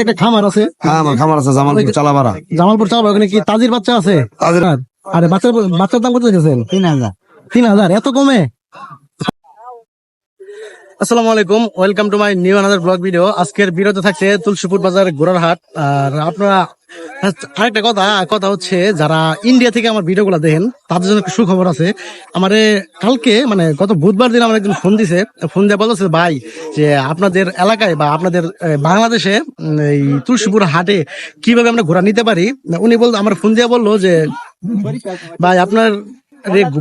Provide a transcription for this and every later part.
একটা খামার আছে। হ্যাঁ আমার খামার আছে জামালপুর চালাবাড়া। জামালপুর চাল ওখানে কি তাজির বাচ্চা আছে? তাজির- আরে বাচ্চার বাচ্চার দাম কত রেখেছেন তিন হাজার। তিন হাজার এত কমে? আসসালামু আলাইকুম, welcome to my new another blog video. আজকের ভিডিওতে থাকছে তুলসীপুর বাজার ঘোড়ারহাট আর আপনারা আরেকটা কথা কথা হচ্ছে যারা ইন্ডিয়া থেকে আমার ভিডিওগুলো দেখেন, তাদের জন্য একটা সুখবর আছে। আমারে কালকে মানে গত বুধবার দিন আমার একজন ফোন দিছে। ফোন দিয়ে বলছে ভাই, যে আপনাদের এলাকায় বা আপনাদের বাংলাদেশে এই তুলসীপুর হাটে কীভাবে আমরা ঘোরা নিতে পারি? উনি বল, আমার ফোন দিয়ে বলল যে, ভাই, আপনার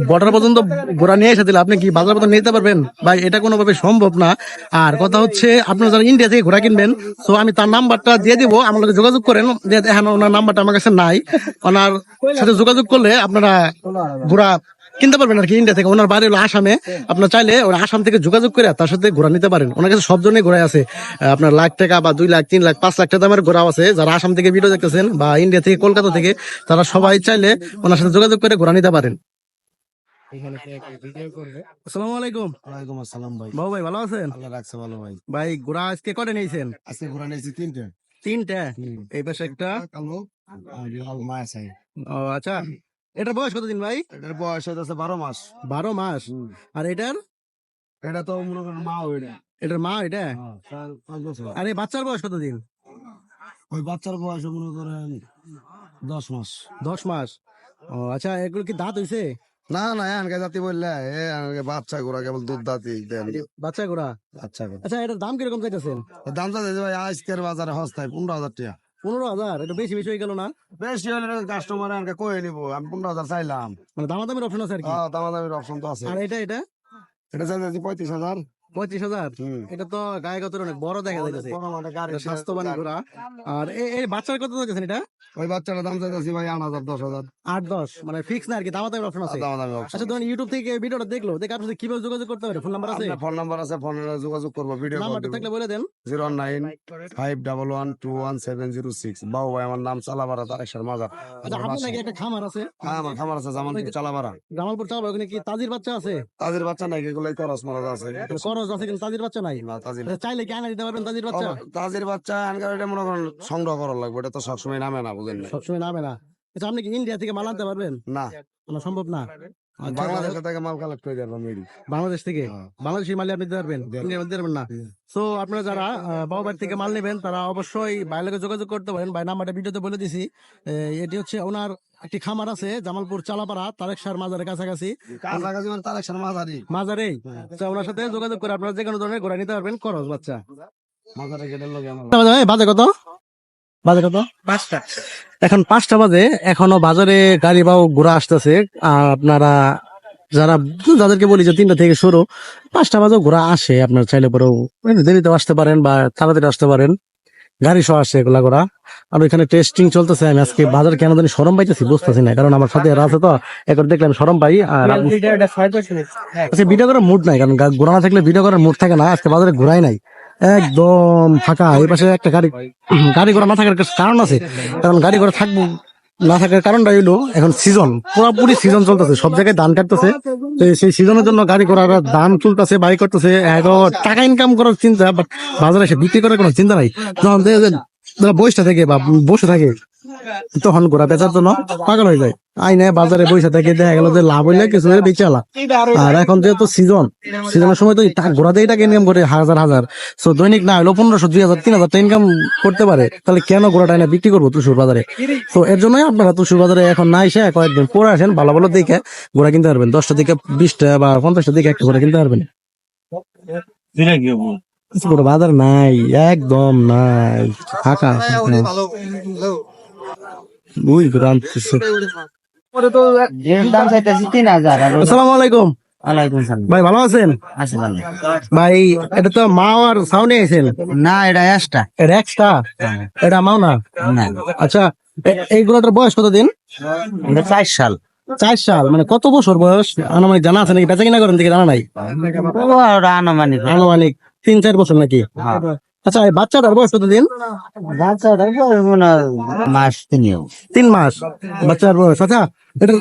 বর্ডার পর্যন্ত ঘোড়া নিয়ে এসে দিলে আপনি কি বাজার পর্যন্ত নিতে পারবেন? ভাই, এটা কোনোভাবে সম্ভব না। আর কথা হচ্ছে, আপনারা যারা ইন্ডিয়া থেকে ঘোড়া কিনবেন, তো আমি তার নাম্বারটা দিয়ে দিব, আমার যোগাযোগ করেন। যে ওনার নাম্বারটা আমার কাছে নাই। ওনার সাথে যোগাযোগ করলে আপনারা ঘোড়া কিনতে পারবেন আর কি ইন্ডিয়া থেকে। ওনার বাড়ি হলো আসামে। আপনার চাইলে ওরা আসাম থেকে যোগাযোগ করে তার সাথে ঘোরা নিতে পারেন। ওনার কাছে সব ধরনের ঘোরা আছে। আপনার লাখ টাকা বা দুই লাখ, তিন লাখ, পাঁচ লাখ টাকা দামের ঘোড়াও আছে। যারা আসাম থেকে ভিডিও দেখতেছেন বা ইন্ডিয়া থেকে, কলকাতা থেকে, তারা সবাই চাইলে ওনার সাথে যোগাযোগ করে ঘোরা নিতে পারেন। আসসালামু আলাইকুম। ওয়ালাইকুম আসসালাম ভাই। বাবু ভাই ভালো আছেন? আল্লাহ রাখছে ভালো ভাই। ভাই ঘোড়া আজকে কটে নিয়েছেন? আজকে ঘোরা নিয়েছি তিনটে। তিনটা? এই পাশে একটা? কালো আর আছে ও আচ্ছা। এটার বয়স কতদিন ভাই? এটার বয়স হচ্ছে বারো মাস। বারো মাস। আর এটার? এটা তো মনে করেন মা ওইটা। এটার মা এটা? হ্যাঁ, আর এই বাচ্চার বয়স কতদিন? ওই বাচ্চার বয়স মনে করেন দশ মাস। দশ মাস। ও আচ্ছা এগুলো কি দাঁত হইছে? না না এনকে জাতি বললে এ বাচ্চা গোড়া কেবল দুধ দাঁতি দেন। বাচ্চা ঘোড়া বাচ্চা গোড়া। আচ্ছা এটার দাম কীরকম চাইতেছেন? দাম চাইতেছে ভাই আজকের বাজারে হস্তায় পনেরো হাজার টাকা। পনেরো হাজার? এটা বেশি বেশি হয়ে গেল না? বেশি হলে কাস্টমার এনকে কয়ে নিব আমি পনেরো হাজার চাইলাম। মানে দামাদামির অপশন আছে আর কি? হ্যাঁ দামাদামির অপশন তো আছে। আর এটা এটা? এটা চাইছি পঁয়ত্রিশ হাজার। পঁয়ত্রিশ হাজার? এটা তো গায়ে অনেক বড় দেখা বড় মানে স্বাস্থ্যবান ঘোড়া। আর এই- এই বাচ্চার কত এটা? ওই বাচ্চাটার দাম চাইতেছি ভাই আট হাজার দশ হাজার। আট দশ? মানে ফিক্স না আর কি দামাদামের অপশন আছে? আচ্ছা ধরুন ইউটিউব থেকে ভিডিওটা দেখল দেখে আপনার কীভাবে যোগাযোগ করতে পারে ফোন নাম্বার আছে? ফোন নাম্বার আছে ফোনে যোগাযোগ করব ভিডিও নাম্বারটা থাকলে বলে দেন। Zero nine five double one two one seven zero six বাবু ভাই আমার নাম তারেশ্বর মাজার। আচ্ছা আপনার নাকি একটা খামার আছে? হ্যাঁ আমার খামার আছে জামালপুর চালাবাড়া। জামালপুর চাল ওখানে কি তাজির বাচ্চা আছে? তাদের বাচ্চা নাই এগুলো করস মরাজ আছে। করজ আছে কিন্তু তাজির বাচ্চা নাই। না তাজির চাইলে কি আনা দিতে পারবেন তাজির বাচ্চা? তাজির বাচ্চা আনকার এটা মনে করেন সংগ্রহ করার লাগবে এটা তো সবসময় নামে না বুঝেন না সবসময় নামে না। আচ্ছা আপনি কি ইন্ডিয়া থেকে মাল আনতে পারবেন? না। না সম্ভব না। আচ্ছা, বাংলাদেশ থেকে মাল কালেক্ট করে বাংলাদেশ থেকে? হ্যাঁ। বাংলাদেশি মাল আপনি দিতে পারবেন? ইন্ডিয়ার মধ্যে না। তো আপনারা যারা বাবা বাড়ি থেকে মাল নেবেন তারা অবশ্যই বাইরে যোগাযোগ করতে পারেন। বাই নাম্বারটা ভিডিওতে বলে দিছি। এটি হচ্ছে ওনার একটি খামার আছে জামালপুর চালাপাড়া তারেক সার মাজারের কাছাকাছি। কাছাকাছি মানে তারেকশন মাঝারি মাজারেই। তো ওনার সাথে যোগাযোগ করে আপনারা যে কোনো ধরনের ঘোড়া নিতে পারবেন করজ বাচ্চা। মাঝারি গেটের লোক আমার বাজে বাজে কত? বাজে কত? পাঁচটা। এখন পাঁচটা বাজে এখনও বাজারে গাড়ি বা ঘোড়া আসতেছে। আর আপনারা যারা যাদেরকে বলি যে তিনটা থেকে শুরু পাঁচটা বাজে ঘোড়া আসে। আপনার চাইলে পরেও দেরিতে আসতে পারেন বা তাড়াতাড়ি আসতে পারেন। গাড়ি সহ আসছে এগুলা করা। আর ওইখানে টেস্টিং চলতেছে। আমি আজকে বাজার কেন জানি সরম পাইতেছি বুঝতেছি না কারণ আমার সাথে এরা আছে তো একবার দেখলাম সরম পাই। আর আচ্ছা আজকে ভিডিও করার মুড নাই কারণ ঘোরা না থাকলে ভিডিও করার মুড থাকে না। আজকে বাজারে ঘোরাই নাই। একদম ফাঁকা। এই পাশে একটা গাড়ি গাড়ি ঘোড়া না থাকার কারণ আছে। কারণ গাড়ি ঘোড়া থাকব না থাকার কারণটা হইল, এখন সিজন পুরোপুরি সিজন চলতেছে, সব জায়গায় ধান কাটতেছে। সেই সিজনের জন্য গাড়ি করার দাম চলতেছে বাই করতেছে টাকা ইনকাম করার চিন্তা বাট বাজারে এসে বিক্রি করার কোনো চিন্তা নাই। বয়সটা থাকে বা বসে থাকে, তখন ঘোরা বেচার জন্য পাগল হয়ে যায়। আইনে বাজারে বসে থাকে দেখা গেল যে লাভ হইলে কিছু হলে বেঁচে আলা। আর এখন যেহেতু সিজন সিজনের সময় তো টা- ঘোড়া দিয়ে টাকা ইনকাম করে হাজার হাজার। সো দৈনিক না হলেও পনেরোশো দুই হাজার তিন হাজার ইনকাম করতে পারে। তাহলে কেন ঘোড়াটা এনে বিক্রি করব তুষুর বাজারে? তো এর জন্যই আপনারা তুষুর বাজারে এখন না এসে কয়েকদিন পরে আসেন ভালো ভালো দেখে ঘোড়া কিনতে পারবেন। দশটা দিকে বিশটা বা পঞ্চাশটা দিকে একটা ঘোড়া কিনতে পারবেন। কোনো বাজার নাই একদম নাই। ফাঁকা বুঝ আসসালামু আলাইকুম। ভাই ভালো আছেন? ভাই এটা তো মা আর সাউন্ড আইছেন? না এটা এক্সট্রা। এটা এক্সট্রা? এটা মাও না? না। আচ্ছা এইগুলোটার বয়স কতদিন? চার সাল। চার সাল মানে কত বছর বয়স? আনুমানিক জানা আছে নাকি? বেচা কিনা করেন থেকে জানা নাই? আনুমানিক। আনুমানিক। তিন চার বছর নাকি? আচ্ছা বাচ্চাটার বয়স কতদিন? বাচ্চাটা বয়স মনে মাস তিনিও তিন মাস। বাচ্চার বয়স আচ্ছা এটা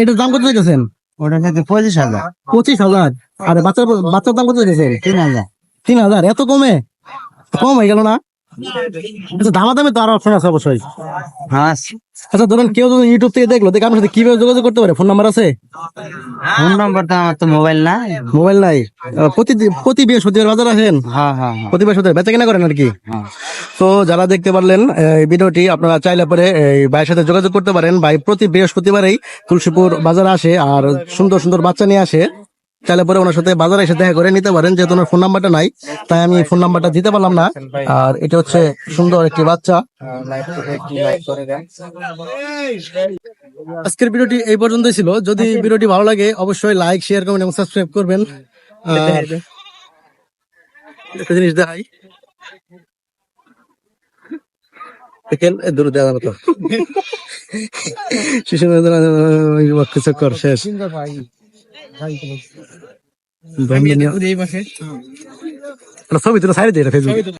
এটার দাম কত চাইতেছেন? ওটা কিন্তু পঁচিশ হাজার। পঁচিশ হাজার। আর বাচ্চার বাচ্চার দাম কত চাইতেছেন? তিন হাজার। তিন হাজার এত কমে? কম হয়ে গেল না? আচ্ছা দামাদামি তো আরও অপশন আছে অবশ্যই। হ্যাঁ আচ্ছা ধরেন কেউ যদি ইউটিউব থেকে দেখল দেখে আপনার সাথে কীভাবে যোগাযোগ করতে পারে? ফোন নাম্বার আছে? ফোন আমার তো মোবাইল নাই। মোবাইল নাই। প্রতি প্রতি বৃহস্পতিবার বাজার আসেন? হ্যাঁ হ্যাঁ প্রতি বৃহস্পতিবার? বেচা কেনা করেন আর কি। তো যারা দেখতে পারলেন এই ভিডিওটি আপনারা চাইলে পরে এই ভাইয়ের সাথে যোগাযোগ করতে পারেন। ভাই প্রতি বৃহস্পতিবারেই তুলসীপুর বাজার আসে আর সুন্দর সুন্দর বাচ্চা নিয়ে আসে। চাইলে পরে ওনার সাথে বাজারে এসে দেখা করে নিতে পারেন, যেহেতু ওনার ফোন নাম্বারটা নাই, তাই আমি ফোন নাম্বারটা দিতে পারলাম না। আর এটা হচ্ছে সুন্দর একটি বাচ্চা। আজকের ভিডিওটি এই পর্যন্তই ছিল। যদি ভিডিওটি ভালো লাগে, অবশ্যই লাইক শেয়ার করবেন এবং সাবস্ক্রাইব করবেন। একটা জিনিস দেখাই। দেখেন দেওয়ার মতো। শিশু চক্কর শেষ। ছবি তুলে সাইড দিয়ে ফেসবুক